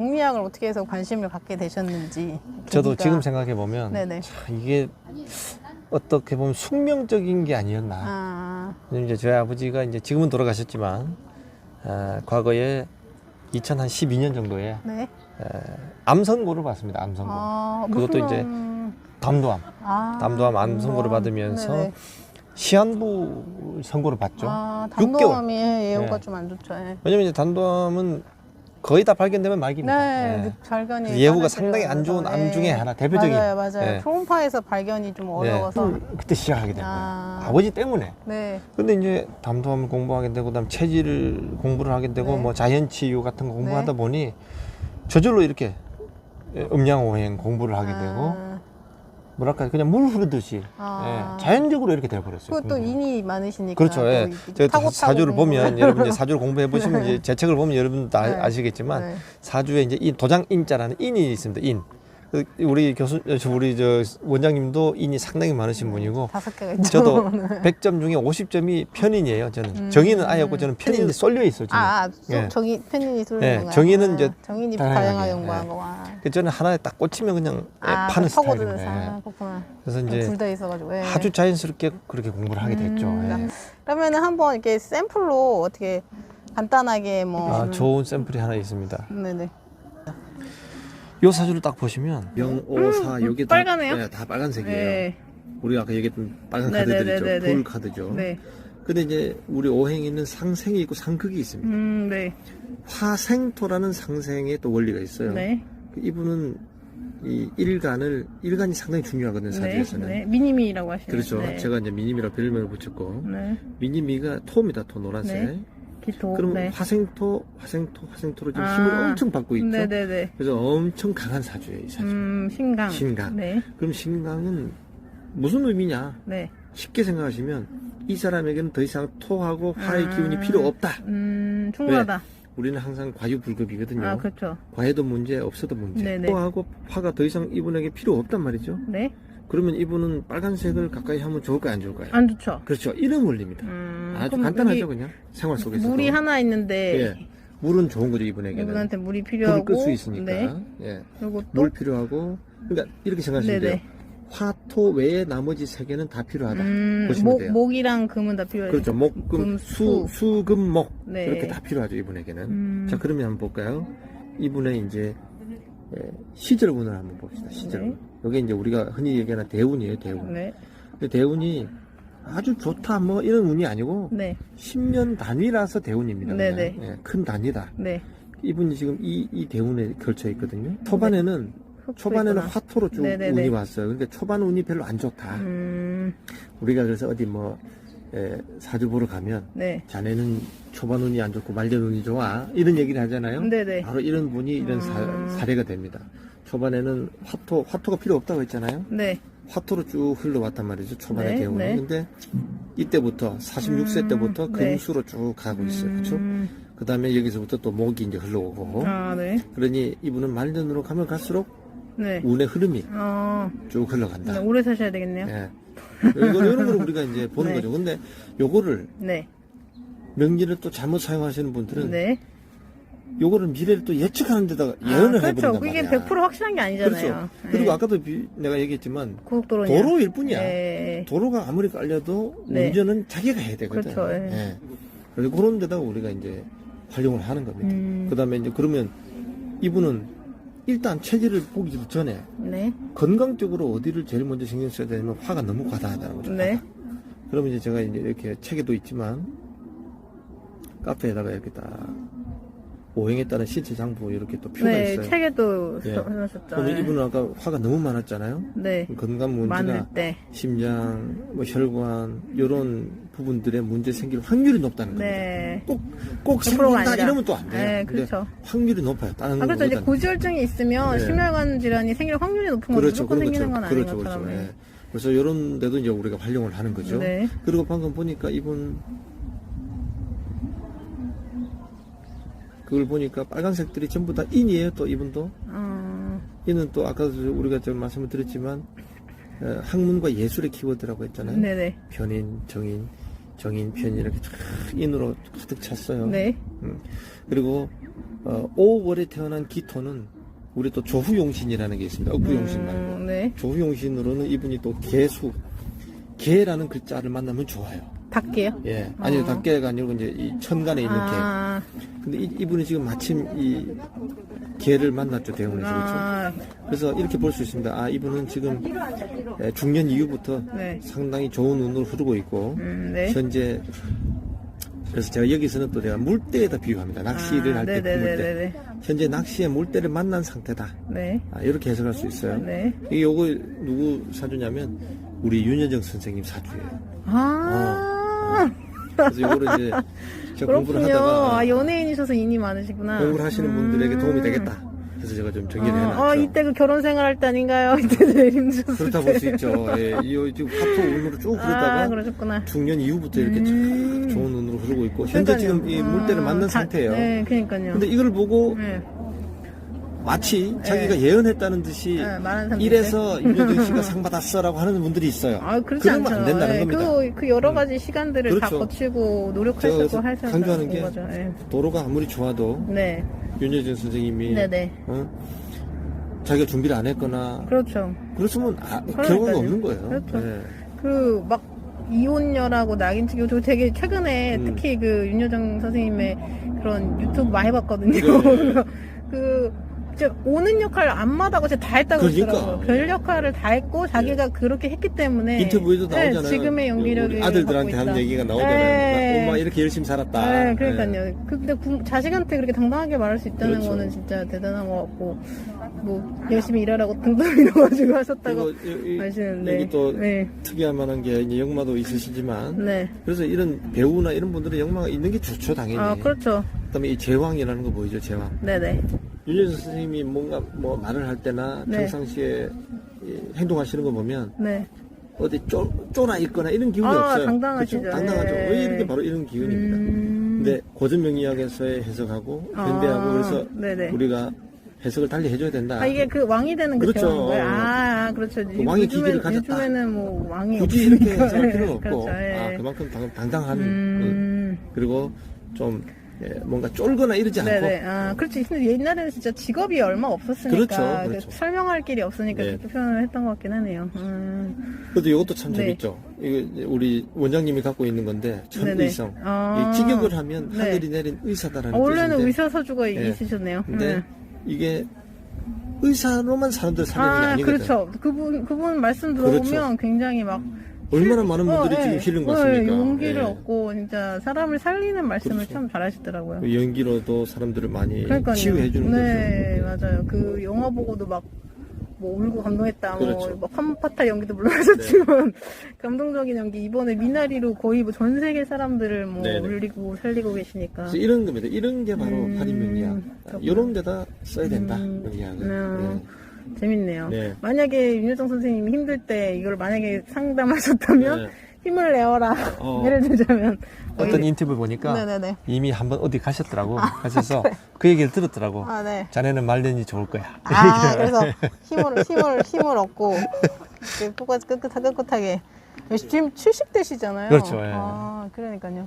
명리학을 어떻게 해서 관심을 갖게 되셨는지. 저도 계기가- 지금 생각해 보면 네네. 이게 어떻게 보면 숙명적인 게 아니었나. 아, 이제 저희 아버지가 이제 지금은 돌아가셨지만 아, 과거에 2012년 정도에 네. 암 선고를 받습니다. 암 선고. 아, 그것도 무슨 이제 암- 담도암. 아, 담도암 암 선고를 담도암. 받으면서 네네. 시한부 선고를 받죠. 아, 6개월. 담도암이 예후가 네. 좀안 좋죠. 예. 왜냐면 이제 담도암은 거의 다 발견되면 말기입니다. 네, 예. 늦- 발견이 예후가 상당히 안 좋은 암 예. 중에 하나, 대표적인. 맞아요, 맞아요. 예. 초음파에서 발견이 좀 어려워서. 네. 그때 시작하게 된 거예요. 아. 아버지 때문에. 네. 근데 이제 담도암을 공부하게 되고 그다음 체질을 공부를 하게 되고 네. 뭐 자연 치유 같은 거 공부하다 네. 보니 저절로 이렇게 음양오행 공부를 하게 되고 아, 뭐랄까 그냥 물 흐르듯이 아. 예, 자연적으로 이렇게. 그것도 공부가. 인이 많으시니까. 그렇죠. 예. 또 제가 타고 사주를 보면 여러분 이제 사주를 공부해 보시면 이제 제 책을 보면 여러분도 다 네. 아시겠지만 네. 사주에 이제 이 도장 인자라는 인이 있습니다. 인. 그 우리 교수 저 우리 저 원장님도 인이 상당히 많으신 분이고 다섯 개가 있죠. 저도 네. 100점 중에 50점이 편인이에요. 저는 음. 정의는 아예 없고 저는 편인이 쏠려 있어요. 지금. 아, 아 소- 예. 정의 편인이 쏠리는 예, 건가요? 정의는 아, 이제 정인이 다양하게, 공부한 예. 거. 와. 그래서 저는 하나에 딱 꽂히면 그냥 예, 아, 파는 파고드는 스타일인데. 사 그렇구나. 그래서 이제 둘 다 있어가지고. 예. 아주 자연스럽게 그렇게 공부를 하게 됐죠. 음, 예. 그러면은 한번 이렇게 샘플로 어떻게 간단하게 뭐. 아, 좋은 샘플이 하나 있습니다. 네네. 요 사주를 딱 보시면 영오사 여기 다, 음, 빨가네요? 네, 다 빨간색이에요. 네. 우리가 아까 얘기했던 빨간 네, 네, 카드들이죠. 네, 네, 네. 불 카드죠. 네. 근데 이제 우리 오행에는 상생이 있고 상극이 있습니다. 음, 네. 화생토라는 상생의 또 원리가 있어요. 네. 그 이분은 이 일간을 일간이 상당히 중요하거든요 네. 사주에서는. 네. 미니미라고 하시는. 그렇죠. 네. 제가 이제 미니미라 별명을 붙였고 네. 미니미가 토입니다. 토 노란색. 네. 기토. 그럼 네. 화생토, 화생토, 화생토로 지금 아. 힘을 엄청 받고 있죠. 네네네. 그래서 엄청 강한 사주예요, 이 사주. 음, 신강. 신강. 네. 그럼 신강은 무슨 의미냐? 네. 쉽게 생각하시면 이 사람에게는 더 이상 토하고 화의 아. 기운이 필요 없다. 음, 충분하다. 우리는 항상 과유불급이거든요. 아, 그렇죠. 과해도 문제, 없어도 문제. 네네. 토하고 화가 더 이상 이분에게 필요 없단 말이죠. 네. 그러면 이분은 빨간색을 가까이 하면 좋을까요, 안 좋을까요? 안 좋죠. 그렇죠. 이런 원리입니다. 음, 아주 그럼 간단하죠, 여기 그냥 생활 속에서. 물이 하나 있는데 예. 물은 좋은 거죠, 이분에게는. 이분한테 물이 불을 필요하고 끌수 있으니까. 네. 예. 또물 필요하고. 그러니까 이렇게 생각하시면 네네. 돼요. 화토 외에 나머지 세 개는 다 필요하다. 음, 보시면 목, 돼요. 목이랑 금은 다 필요해요. 그렇죠. 목, 금, 금, 수, 수. 수, 금, 목. 네. 이렇게 다 필요하죠, 이분에게는. 음. 자, 그러면 한번 볼까요? 이분의 이제, 예, 시절 운을 한번 봅시다, 시절. 네. 여기 이제 우리가 흔히 얘기하는 대운이에요, 대운. 네. 근데 대운이 아주 좋다, 뭐, 이런 운이 아니고, 네. 10년 단위라서 대운입니다. 그냥. 네네. 예, 큰 단위다. 네. 이분이 지금 이, 이 대운에 걸쳐 있거든요. 초반에는, 흙도 초반에는 있구나. 화토로 쭉 네네네. 운이 왔어요. 그러니까 초반 운이 별로 안 좋다. 음, 우리가 그래서 어디 뭐, 예, 사주 보러 가면, 네. 자네는 초반 운이 안 좋고 말년 운이 좋아 이런 얘기를 하잖아요. 네네. 바로 이런 분이 이런 음. 사, 사례가 됩니다. 초반에는 화토 화토가 필요 없다고 했잖아요. 네. 화토로 쭉 흘러왔단 말이죠. 초반에 네, 대운은. 네. 근데 이때부터 46세 음, 때부터 네. 금수로 쭉 가고 있어요. 그렇죠? 음, 그 다음에 여기서부터 또 목이 이제 흘러오고. 아, 네. 그러니 이분은 말년으로 가면 갈수록 네. 운의 흐름이 어, 쭉 흘러간다. 네, 오래 사셔야 되겠네요. 예. 이런 걸 우리가 이제 보는 네. 거죠. 근데 요거를 네. 명리를 또 잘못 사용하시는 분들은 네. 요거를 미래를 또 예측하는 데다가 아, 예언을 그렇죠. 해버린단 그게 말이야. 100% 확실한 게 아니잖아요. 그렇죠. 네. 그리고 아까도 비- 내가 얘기했지만 고속도로냐. 도로일 뿐이야. 네. 도로가 아무리 깔려도 네. 운전은 자기가 해야 되거든. 그렇죠, 예. 예. 그래서 그런 데다가 우리가 이제 활용을 하는 겁니다. 음. 그다음에 이제 그러면 이분은 일단 체질을 보기 전에 네. 건강적으로 어디를 제일 먼저 신경 써야 되냐면 화가 너무 과다하다는 거죠. 네. 화가. 그러면 이제 제가 이제 이렇게 책에도 있지만 카페에다가 이렇게 딱 오행에 따른 신체 장부 이렇게 또 표가 네. 있어요. 책에도 예. 써놨었죠. 그러면 네. 이분은 아까 화가 너무 많았잖아요. 네. 건강 많을 때. 심장, 뭐 혈관 이런 부분들의 문제 생길 확률이 높다는 겁니다. 네. 꼭, 꼭 100%가 생긴다 아니라. 이러면 또 안 돼요. 네, 근데 그렇죠. 확률이 높아요. 다른 아, 그래서 이제 것보다는. 고지혈증이 있으면 네. 심혈관 질환이 생길 확률이 높은 건 그렇죠. 무조건 그런 생기는 건. 아닌 그렇죠. 것처럼. 그렇죠. 예. 그래서 이런 데도 이제 우리가 활용을 하는 거죠. 네. 그리고 방금 보니까 이분 그걸 보니까 빨간색들이 전부 다 인이에요. 또 이분도 어, 인은 또 아까도 우리가 좀 말씀을 드렸지만 어, 학문과 예술의 키워드라고 했잖아요. 네네. 편인, 정인, 정인, 편인 이렇게 쫙 인으로 가득 찼어요. 네. 음. 그리고 어, 5월에 태어난 기토는 우리 또 조후용신이라는 게 있습니다. 억부용신 말고. 음, 네. 조후용신으로는 이분이 또 개수, 개라는 글자를 만나면 좋아요. 닭게요? 예. 아니, 어. 닭개가 아니고 이제 이 천간에 있는 아, 개. 근데 이, 이분이 지금 마침 이 개를 만났죠. 그렇죠? 아, 그래서 이렇게 볼 수 있습니다. 아, 이분은 지금 예, 중년 이후부터 네. 상당히 좋은 운으로 흐르고 있고, 음, 네. 현재 그래서 제가 여기서는 또 내가 물대에다 비유합니다. 낚시를 아, 할때그 물대. 네네네네. 현재 낚시의 물대를 만난 상태다. 네. 아, 이렇게 해석할 수 있어요. 네. 이게 요거 누구 사주냐면 우리 윤여정 선생님 사주예요. 아, 그래서 요거를 이제 제가 공부를 그렇군요. 하다가 아, 연예인이셔서 인이 많으시구나. 공부를 하시는 분들에게 도움이 음. 되겠다. 그래서 제가 좀 정리를 해놨죠. 어, 어, 이때 그 결혼 생활 할 때 아닌가요? 이때 제일 힘드셨을 그렇다 때. 볼수 있죠. 예, 이 지금 화토 운으로 쭉 흐르다가 아, 그러셨구나. 중년 이후부터 이렇게 음. 참 좋은 운으로 흐르고 있고 현재. 지금 이 물대를 어, 맞는 다- 상태예요. 네, 그러니까요. 근데 이걸 보고 네, 마치 자기가 예언했다는 듯이 네, 사람들이. 이래서 윤여정 씨가 상 받았어라고 하는 분들이 있어요. 아, 그렇지 그러면 않죠. 안 된다는 예, 겁니다. 그, 그 여러 가지 시간들을 다 그렇죠. 거치고 노력하시고 그래서 할수 강조하는 게 거죠. 예. 도로가 아무리 좋아도 네, 윤여정 선생님이 네네. 어? 자기가 준비를 안 했거나 그렇죠. 그렇으면 아. 결과가 없는 거예요. 그렇죠. 예. 그막 이혼녀라고 낙인찍고 저 되게 최근에 음. 특히 그 윤여정 선생님의 그런 유튜브 많이 봤거든요. 네. 그 진짜 오는 역할 안 마다고 진짜 다 했다고 그러니까. 그러더라고요. 별 역할을 다 했고 자기가 그렇게 했기 때문에 인터뷰에도 네, 나오잖아요. 지금의 연기력이 아들들한테 갖고 하는 있다. 얘기가 나오잖아요. 네. 나 엄마 이렇게 열심히 살았다. 네, 예. 그러니까요. 근데 부- 자식한테 그렇게 당당하게 말할 수 있다는 그렇죠. 거는 진짜 대단한 것 같고, 뭐, 열심히 일하라고 등등 이러가지고 하셨다고 하시는데. 여기 또 네. 특이한 만한 게 이제 역마도 있으시지만 네. 그래서 이런 배우나 이런 분들은 역마가 있는 게 좋죠 당연히. 아, 그렇죠. 그다음에 이 제왕이라는 거 보이죠 제왕. 네네. 윤여정 선생님이 뭔가 뭐 말을 할 때나 네. 평상시에 이 행동하시는 거 보면 네. 어디 쫄, 쫄아 있거나 이런 기운이 아, 없어요. 당당하시죠. 그쵸? 당당하죠. 예. 왜 이렇게 바로 이런 기운입니다. 음. 근데 고전명리학에서의 해석하고 아, 현대하고 그래서 네네. 우리가 해석을 달리 해줘야 된다. 아, 이게 그 왕이 되는 그 그렇죠. 대왕인 거예요? 아, 아, 그렇죠. 그 왕의 기질을 가졌다. 요즘에는 뭐, 왕이. 굳이 이렇게. 해석할 필요는 없고 그렇죠. 예. 아, 그만큼 당, 당당한 음. 어, 그리고 좀 예, 뭔가 쫄거나 이러지 않고 네네. 아, 그렇지. 근데 옛날에는 진짜 직업이 얼마 없었으니까. 그렇죠, 그 그렇죠. 설명할 길이 없으니까 네. 그렇게 표현을 했던 것 같긴 하네요. 음. 그래도 이것도 참 네. 재밌죠. 이거 우리 원장님이 갖고 있는 건데. 천의성. 아. 이 직역을 하면 네. 하늘이 내린 의사다라는 어, 원래는 뜻인데 의사 서주가 예. 있으셨네요. 근데 네. 이게 의사로만 사람들 살리는 게 아, 아니거든. 그렇죠. 그분, 그분 말씀 그렇죠. 들어보면 굉장히 막. 얼마나 많은 어, 분들이 예. 지금 힐링 어, 받습니까? 예, 용기를 예. 얻고, 진짜 사람을 살리는 말씀을 그렇죠. 참 잘하시더라고요. 그 연기로도 사람들을 많이 그러니까요. 치유해 주는 네, 거죠. 맞아요. 그 영화 보고도 막, 뭐 울고 감동했다. 그렇죠. 네. 뭐, 뭐 판파타 연기도 물론 하셨지만 감동적인 연기 이번에 미나리로 거의 뭐 전 세계 사람들을 뭐 네네. 울리고 살리고 계시니까. 이런 겁니다. 이런 게 바로 음, 팔인 명리학. 그렇구나. 이런 데다 써야 된다. 음, 명리학은. 음, 재밌네요. 네. 만약에 윤여정 선생님이 힘들 때 이걸 만약에 상담하셨다면 네. 힘을 내어라. 어. 예를 들자면 어떤 네. 인터뷰 보니까 네네네. 이미 한번 어디 가셨더라고. 가셔서 그 얘기를 들었더라고. 아 네. 자네는 말년이 좋을 거야. 아 그래서 힘을 힘을 힘을 얻고 끝끝하 끝끝하게 지금 70대시잖아요. 그렇죠, 예. 아 그러니까요.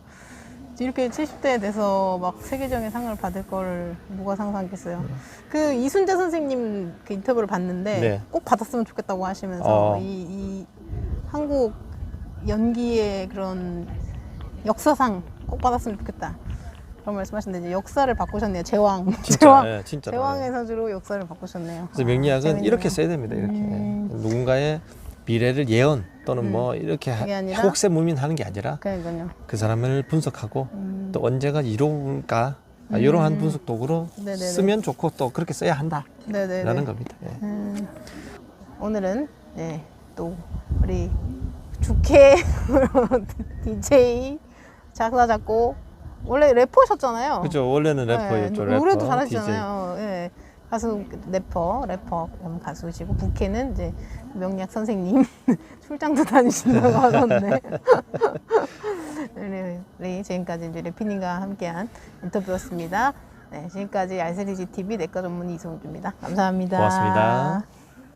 이렇게 70대 돼서 막 세계적인 상을 받을 걸 누가 상상했겠어요. 그 이순재 선생님 그 인터뷰를 봤는데 네. 꼭 받았으면 좋겠다고 하시면서 어. 이, 이 한국 연기의 그런 역사상 꼭 받았으면 좋겠다. 그런 말씀하셨는데 이제 역사를 바꾸셨네요. 제왕. 진짜, 제왕. 예, 진짜. 제왕의 사주로 역사를 바꾸셨네요. 그래서 명리학은 재밌네요. 이렇게 써야 됩니다. 이렇게 음. 누군가의 미래를 예언 또는 뭐 이렇게 그게 아니라? 혹세 무민하는 게 아니라 그러니까요. 그 사람을 분석하고 음. 또 언제가 이로울까 아, 이러한 분석 도구로 네네네. 쓰면 좋고 또 그렇게 써야 한다라는 네네네. 겁니다. 예. 음, 오늘은 네, 또 우리 주케 DJ 작사 작곡 원래 래퍼셨잖아요. 그죠 원래는 래퍼였죠. 네, 래퍼, 노래도. 잘하시잖아요. 예. 가수 래퍼 래퍼 겸 가수시고 부캐는 이제 명리학 선생님 출장도 다니신다고 하던데. 네, 우리 지금까지 이제 래피님과 함께한 인터뷰였습니다. 네, 지금까지 알세리지 TV 내과 전문 이송주입니다. 감사합니다. 고맙습니다.